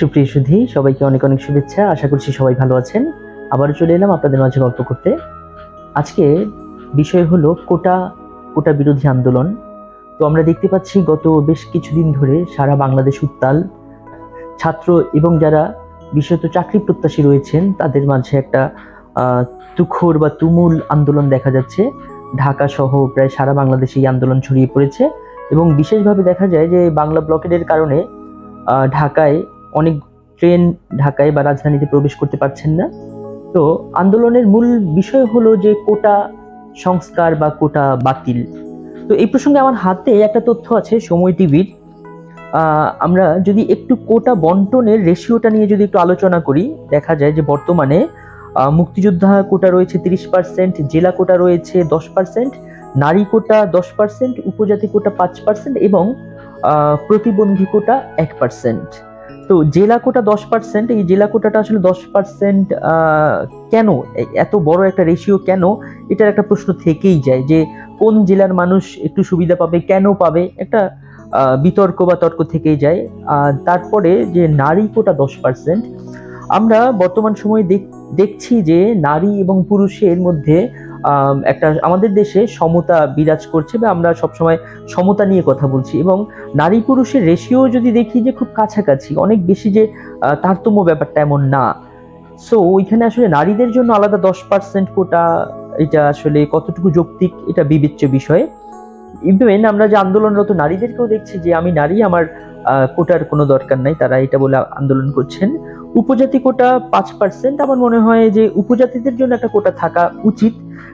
সুপ্রিয় সুধি, সবাইকে অনেক অনেক শুভেচ্ছা। আশা করছি সবাই ভালো আছেন। আবারও চলে এলাম আপনাদের মাঝে গল্প করতে। আজকে বিষয় হলো কোটা কোটা বিরোধী আন্দোলন। তো আমরা দেখতে পাচ্ছি গত বেশ কিছুদিন ধরে সারা বাংলাদেশ উত্তাল। ছাত্র এবং যারা বিশেষত চাকরি প্রত্যাশী রয়েছেন, তাদের মাঝে একটা তুখর বা তুমুল আন্দোলন দেখা যাচ্ছে। ঢাকা সহ প্রায় সারা বাংলাদেশে এই আন্দোলন ছড়িয়ে পড়েছে এবং বিশেষভাবে দেখা যায় যে বাংলা ব্লকেডের কারণে ঢাকায় অনেক ট্রেন ঢাকায় বা রাজধানীতে প্রবেশ করতে পারছেন না। তো আন্দোলনের মূল বিষয় হলো যে কোটা সংস্কার বা কোটা বাতিল। তো এই প্রসঙ্গে আমার হাতে একটা তথ্য আছে, সময় টিভির। আমরা যদি একটু কোটা বন্টনের রেশিওটা নিয়ে যদি একটু আলোচনা করি, দেখা যায় যে বর্তমানে মুক্তিযোদ্ধা কোটা রয়েছে তিরিশ পার্সেন্ট জেলা কোটা রয়েছে দশ পার্সেন্ট নারী কোটা দশ পার্সেন্ট উপজাতি কোটা পাঁচ পার্সেন্ট এবং প্রতিবন্ধী কোটা এক পার্সেন্ট তো জেলা কোটা দশ পার্সেন্ট এই জেলা কোটাটা আসলে দশ পার্সেন্ট কেন? এত বড় একটা রেশিও কেন? এটার একটা প্রশ্ন থেকেই যায় যে কোন জেলার মানুষ একটু সুবিধা পাবে, কেন পাবে? একটা বিতর্ক বা তর্ক থেকেই যায়। আর তারপরে যে নারী কোটা দশ পার্সেন্ট আমরা বর্তমান সময়ে দেখ- দেখছি যে নারী এবং পুরুষের মধ্যে একটা আমাদের দেশে সমতা বিরাজ করছে বা আমরা সবসময় সমতা নিয়ে কথা বলছি এবং নারী পুরুষের রেশিও যদি দেখি যে খুব কাছাকাছি, অনেক বেশি যে তারতম্য ব্যাপারটা এমন না। সো ওইখানে আসলে নারীদের জন্য আলাদা দশ পার্সেন্ট কোটা, এটা আসলে কতটুকু যৌক্তিক, এটা বিবেচ্য বিষয়। ইভেন আমরা যে আন্দোলনরত নারীদেরকেও দেখছি যে, আমি নারী, আমার কোটার কোনো দরকার নাই, তারা এটা বলে আন্দোলন করছেন। উপজাতি কোটা পাঁচ পার্সেন্ট আমার মনে হয় যে উপজাতিদের জন্য একটা কোটা থাকা উচিত।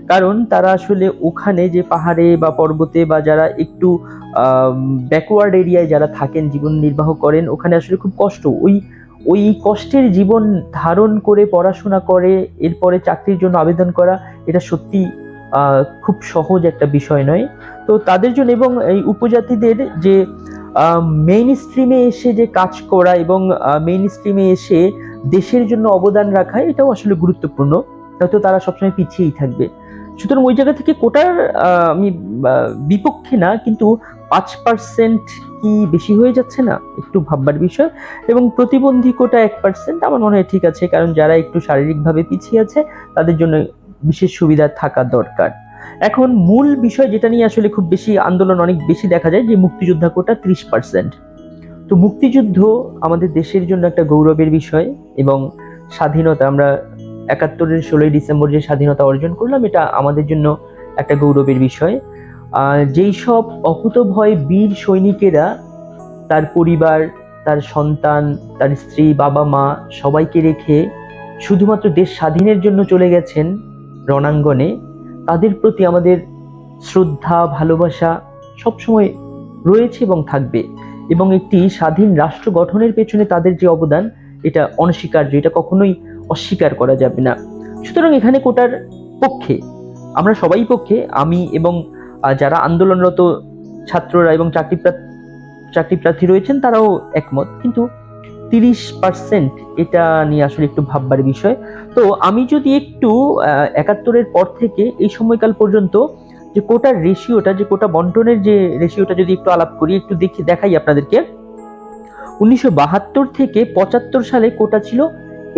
কারণ তারা আসলে ওখানে যে পাহাড়ে বা পর্বতে বা যারা একটু ব্যাকওয়ার্ড এরিয়ায় যারা থাকেন, জীবন নির্বাহ করেন, ওখানে আসলে খুব কষ্ট। ওই ওই কষ্টের জীবন ধারণ করে পড়াশোনা করে, এরপরে চাকরির জন্য আবেদন করা, এটা সত্যি খুব সহজ একটা বিষয় নয়। তো তাদের জন্য এবং এই উপজাতিদের যে মেইন স্ট্রিমে এসে যে কাজ করা এবং মেইন স্ট্রিমে এসে দেশের জন্য অবদান রাখা, এটাও আসলে গুরুত্বপূর্ণ। হয়তো তারা সবসময় পিছিয়েই থাকবে। সুতরাং ওই জায়গা থেকে কোটার আমি বিপক্ষে না, কিন্তু পাঁচ পার্সেন্ট কি বেশি হয়ে যাচ্ছে না? একটু ভাববার বিষয়। এবং প্রতিবন্ধী কোটা এক পার্সেন্ট আমার মনে হয় ঠিক আছে, কারণ যারা একটু শারীরিকভাবে পিছিয়ে আছে, তাদের জন্য বিশেষ সুবিধা থাকা দরকার। এখন মূল বিষয় যেটা নিয়ে আসলে খুব বেশি আন্দোলন অনেক বেশি দেখা যায় যে মুক্তিযোদ্ধা কোটা ত্রিশ পার্সেন্ট তো মুক্তিযুদ্ধ আমাদের দেশের জন্য একটা গৌরবের বিষয় এবং স্বাধীনতা, আমরা একাত্তরের ষোলোই ডিসেম্বর যে স্বাধীনতা অর্জন করলাম, এটা আমাদের জন্য একটা গৌরবের বিষয়। যেই সব অকুতভয় বীর সৈনিকেরা তার পরিবার, তার সন্তান, তার স্ত্রী, বাবা, মা সবাইকে রেখে শুধুমাত্র দেশ স্বাধীনের জন্য চলে গেছেন রণাঙ্গনে। তাদের প্রতি আমাদের শ্রদ্ধা, ভালোবাসা সবসময় রয়েছে এবং থাকবে। এবং একটি স্বাধীন রাষ্ট্র গঠনের পেছনে তাদের যে অবদান, এটা অনস্বীকার্য, এটা কখনোই অস্বীকার করা যাবে না। সুতরাং এখানে কোটার পক্ষে, আমরা সবাই পক্ষে, আমি এবং যারা আন্দোলনরত ছাত্ররা এবং চাকরি চাকরি প্রার্থী রয়েছেন, তারাও একমত। কিন্তু তিরিশ পার্সেন্ট এটা নিয়ে আসলে একটু ভাববার বিষয়। তো আমি যদি একটু একাত্তরের পর থেকে এই সময়কাল পর্যন্ত যে কোটার রেশিওটা যে কোটা বন্টনের যে রেশিওটা যদি একটু আলাপ করি, একটু দেখি, দেখাই আপনাদেরকে। উনিশশো বাহাত্তর থেকে পঁচাত্তর সালে কোটা ছিল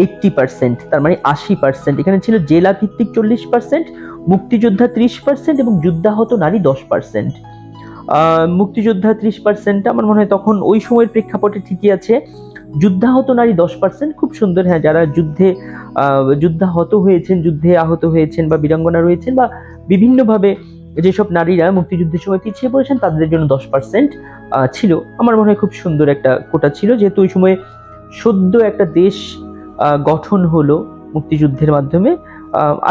এইটটি পার্সেন্ট তার মানে আশি পার্সেন্ট এখানে ছিল জেলা ভিত্তিক চল্লিশ পার্সেন্ট মুক্তিযোদ্ধা ত্রিশ পার্সেন্ট এবং যুদ্ধাহত নারী দশ পার্সেন্ট মুক্তিযোদ্ধা ত্রিশ পার্সেন্ট আমার মনে হয় তখন ওই সময়ের প্রেক্ষাপটে ঠিকই আছে। যুদ্ধাহত নারী দশ পার্সেন্ট, খুব সুন্দর হ্যাঁ যারা যুদ্ধে যুদ্ধাহত হয়েছেন, যুদ্ধে আহত হয়েছেন বা বীরাঙ্গনা রয়েছেন বা বিভিন্নভাবে যেসব নারীরা মুক্তিযুদ্ধের সময় পিছিয়ে পড়েছেন, তাদের জন্য দশ পার্সেন্ট ছিল। আমার মনে হয় খুব সুন্দর একটা কোটা ছিল, যেহেতু ওই সময়ে সদ্য একটা দেশ গঠন হলো মুক্তিযুদ্ধের মাধ্যমে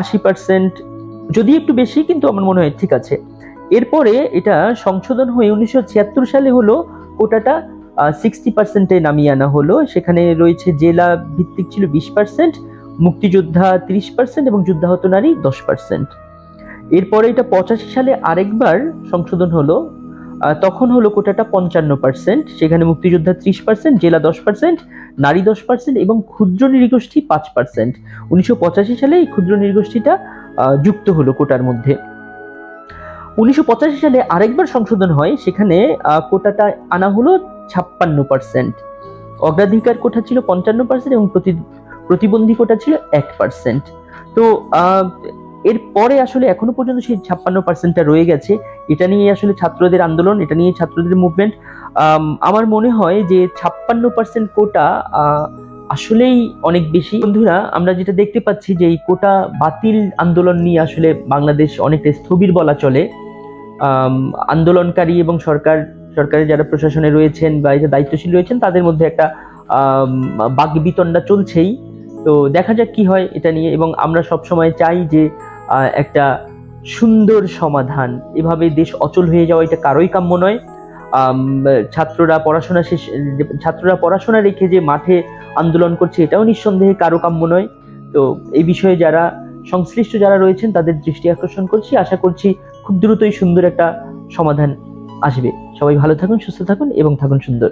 আশি পার্সেন্ট যদি একটু বেশি, কিন্তু আমার মনে হয় ঠিক আছে। এরপরে এটা সংশোধন হয়ে উনিশশো ছিয়াত্তর সালে হলো কোটাটা সিক্সটি পার্সেন্টে নামিয়ে আনা হলো। সেখানে রয়েছে জেলা ভিত্তিক ছিল বিশ পার্সেন্ট মুক্তিযোদ্ধা তিরিশ পার্সেন্ট এবং যুদ্ধাহত নারী দশ পার্সেন্ট এরপরে এটা পঁচাশি সালে আরেকবার সংশোধন হলো। তখন হলো কোটাটা পঞ্চান্ন পার্সেন্ট সেখানে মুক্তিযোদ্ধা ত্রিশ পার্সেন্ট জেলা দশ পার্সেন্ট নারী দশ পার্সেন্ট এবং ক্ষুদ্র নৃগোষ্ঠী পাঁচ পার্সেন্ট উনিশশো পঁচাশি সালে এই ক্ষুদ্র নৃগোষ্ঠীটা আহ, যুক্ত হলো কোটার মধ্যে। উনিশশো পঁচাশি সালে আরেকবার সংশোধন হয় সেখানে কোটাটা আনা হলো ছাপ্পান্ন পার্সেন্ট অগ্রাধিকার কোটা ছিল পঞ্চান্ন পার্সেন্ট এবং প্রতি প্রতিবন্ধী কোটা ছিল এক পার্সেন্ট তো আহ, এর পরে আসলে এখনও পর্যন্ত সেই ছাপ্পান্ন পার্সেন্টটা রয়ে গেছে। এটা নিয়ে আসলে ছাত্রদের আন্দোলন এটা নিয়ে ছাত্রদের মুভমেন্ট আমার মনে হয় যে ছাপ্পান্ন পার্সেন্ট কোটা আসলেই অনেক বেশি। বন্ধুরা আমরা যেটা দেখতে পাচ্ছি যে এই কোটা বাতিল আন্দোলন নিয়ে আসলে বাংলাদেশ অনেকটা স্থবির বলা চলে। আন্দোলনকারী এবং সরকার সরকারের যারা প্রশাসনে রয়েছেন বা এই দায়িত্বশীল রয়েছেন, তাদের মধ্যে একটা বাক বিতণ্ডা চলছেই। তো দেখা যাক কি হয় এটা নিয়ে এবং আমরা সব সময় চাই যে একটা সুন্দর সমাধান। এভাবে দেশ অচল হয়ে যাওয়া এটা কারোই কাম্য নয়। ছাত্ররা পড়াশোনা শেষ ছাত্ররা পড়াশোনা রেখে যে মাঠে আন্দোলন করছে এটাও নিঃসন্দেহে কারও কাম্য নয়। তো এই বিষয়ে যারা সংশ্লিষ্ট যারা রয়েছেন, তাদের দৃষ্টি আকর্ষণ করছি। আশা করছি খুব দ্রুতই সুন্দর একটা সমাধান আসবে। সবাই ভালো থাকুন সুস্থ থাকুন এবং থাকুন সুন্দর।